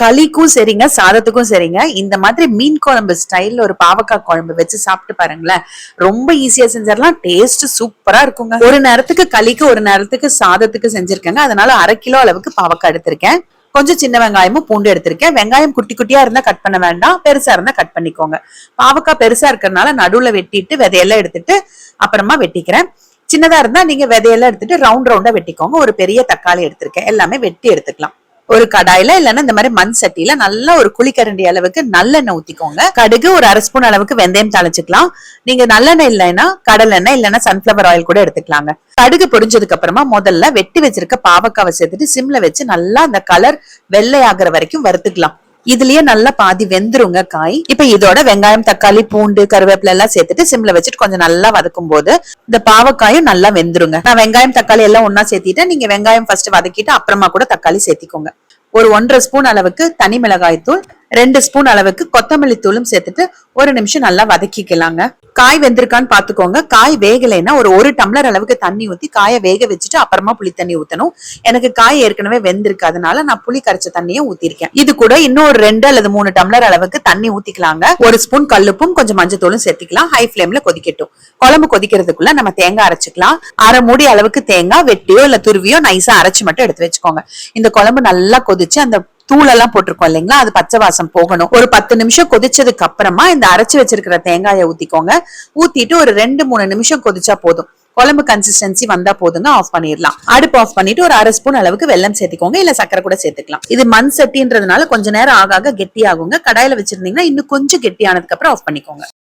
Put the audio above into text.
களிக்கும் சரிங்க சாதத்துக்கும் சரிங்க. இந்த மாதிரி மீன் குழம்பு ஸ்டைல்ல ஒரு பாவக்காய் குழம்பு வச்சு சாப்பிட்டு பாருங்களேன். ரொம்ப ஈஸியா செஞ்சிடலாம். டேஸ்ட் சூப்பரா இருக்குங்க. ஒரு நேரத்துக்கு களிக்கு ஒரு நேரத்துக்கு சாதத்துக்கு செஞ்சிருக்கேங்க. அதனால அரை கிலோ அளவுக்கு பாவக்காய் எடுத்திருக்கேன். கொஞ்சம் சின்ன வெங்காயமும் பூண்டு எடுத்திருக்கேன். வெங்காயம் குட்டி குட்டியா இருந்தா கட் பண்ண வேண்டாம். பெருசா இருந்தா கட் பண்ணிக்கோங்க. பாவக்காய் பெருசா இருக்கிறதுனால நடுவுல வெட்டிட்டு விதையெல்லாம் எடுத்துட்டு அப்புறமா வெட்டிக்கிறேன். சின்னதா இருந்தா நீங்க விதையெல்லாம் எடுத்துட்டு ரவுண்ட் ரவுண்டா வெட்டிக்கோங்க. ஒரு பெரிய தக்காளி எடுத்திருக்கேன். எல்லாமே வெட்டி எடுத்துக்கலாம். ஒரு கடாயில இல்லைன்னா இந்த மாதிரி மண் சட்டியில நல்லா ஒரு குளிக்கரண்டி அளவுக்கு நல்லெண்ணெய் ஊத்திக்கோங்க. கடுகு ஒரு அரை ஸ்பூன் அளவுக்கு வெந்தயம் தாளிச்சுக்கலாம். நீங்க நல்லெண்ணெய் இல்லைன்னா கடலெண்ணெய் இல்லைன்னா சன்ஃபிளவர் ஆயில் கூட எடுத்துக்கலாங்க. கடுகு பொரிஞ்சதுக்கு அப்புறமா முதல்ல வெட்டி வச்சிருக்க பாவக்காவை சேர்த்துட்டு சிம்ல வச்சு நல்லா அந்த கலர் வெள்ளை ஆகுற வரைக்கும் வறுத்துக்கலாம். இதுலயே நல்லா பாதி வெந்துருங்க காய். இப்ப இதோட வெங்காயம் தக்காளி பூண்டு கருவேப்பிலை எல்லாம் சேர்த்துட்டு சிம்ல வச்சுட்டு கொஞ்சம் நல்லா வதக்கும் போது இந்த பாவக்காயும் நல்லா வெந்துருங்க. நான் வெங்காயம் தக்காளி எல்லாம் ஒன்னா சேர்த்திட்டேன். நீங்க வெங்காயம் ஃபர்ஸ்ட் வதக்கிட்டு அப்புறமா கூட தக்காளி சேர்த்திக்கோங்க. ஒரு ஒன்றரை ஸ்பூன் அளவுக்கு தனி மிளகாய் தூள் ரெண்டு ஸ்பூன் அளவுக்கு கொத்தமல்லி தூளும் சேர்த்துட்டு ஒரு நிமிஷம் நல்லா வதக்கிக்கலாங்க. காய் வெந்திருக்கான்னு பாத்துக்கோங்க. காய் வேகலைன்னா ஒரு ஒரு டம்ளர் அளவுக்கு தண்ணி ஊத்தி காயை வேக வச்சுட்டு அப்புறமா புளி தண்ணி ஊத்தணும். எனக்கு காய் ஏற்கனவே வெந்திருக்கு அதனால நான் புளி கரைச்ச தண்ணியை ஊத்திருக்கேன். இது கூட இன்னும் ஒரு ரெண்டு அல்லது மூணு டம்ளர் அளவுக்கு தண்ணி ஊத்திக்கலாங்க. ஒரு ஸ்பூன் கல்லுப்பும் கொஞ்சம் மஞ்சத்தூளும் சேர்த்துக்கலாம். ஹை ஃபிளேம்ல கொதிக்கட்டும். குழம்பு கொதிக்கிறதுக்குள்ள நம்ம தேங்காய் அரைச்சிக்கலாம். அரை மூடி அளவுக்கு தேங்காய் வெட்டியோ இல்ல துருவியோ நைஸா அரைச்சு மட்டும் எடுத்து வச்சுக்கோங்க. இந்த குழம்பு நல்லா கொதிச்சு அந்த தூளெல்லாம் போட்டிருக்கோம் இல்லைங்களா? அது பச்சை வாசம் போகணும். ஒரு பத்து நிமிஷம் கொதிச்சதுக்கு அப்புறமா இந்த அரைச்சு வச்சிருக்கிற தேங்காயை ஊத்திக்கோங்க. ஊத்திட்டு ஒரு ரெண்டு மூணு நிமிஷம் கொதிச்சா போதும். குழம்பு கன்சிஸ்டன்சி வந்தா போதுங்க ஆஃப் பண்ணிடலாம். அடுப்பு ஆஃப் பண்ணிட்டு ஒரு அரை ஸ்பூன் அளவுக்கு வெள்ளம் சேர்த்துக்கோங்க. இல்ல சக்கரை கூட சேர்த்துக்கலாம். இது மண் சட்டின்றதுனால கொஞ்ச நேரம் ஆக ஆக கெட்டி ஆகுங்க கடாயில வச்சிருந்தீங்கன்னா இன்னும் கொஞ்சம் கெட்டியானதுக்கு அப்புறம் ஆஃப் பண்ணிக்கோங்க.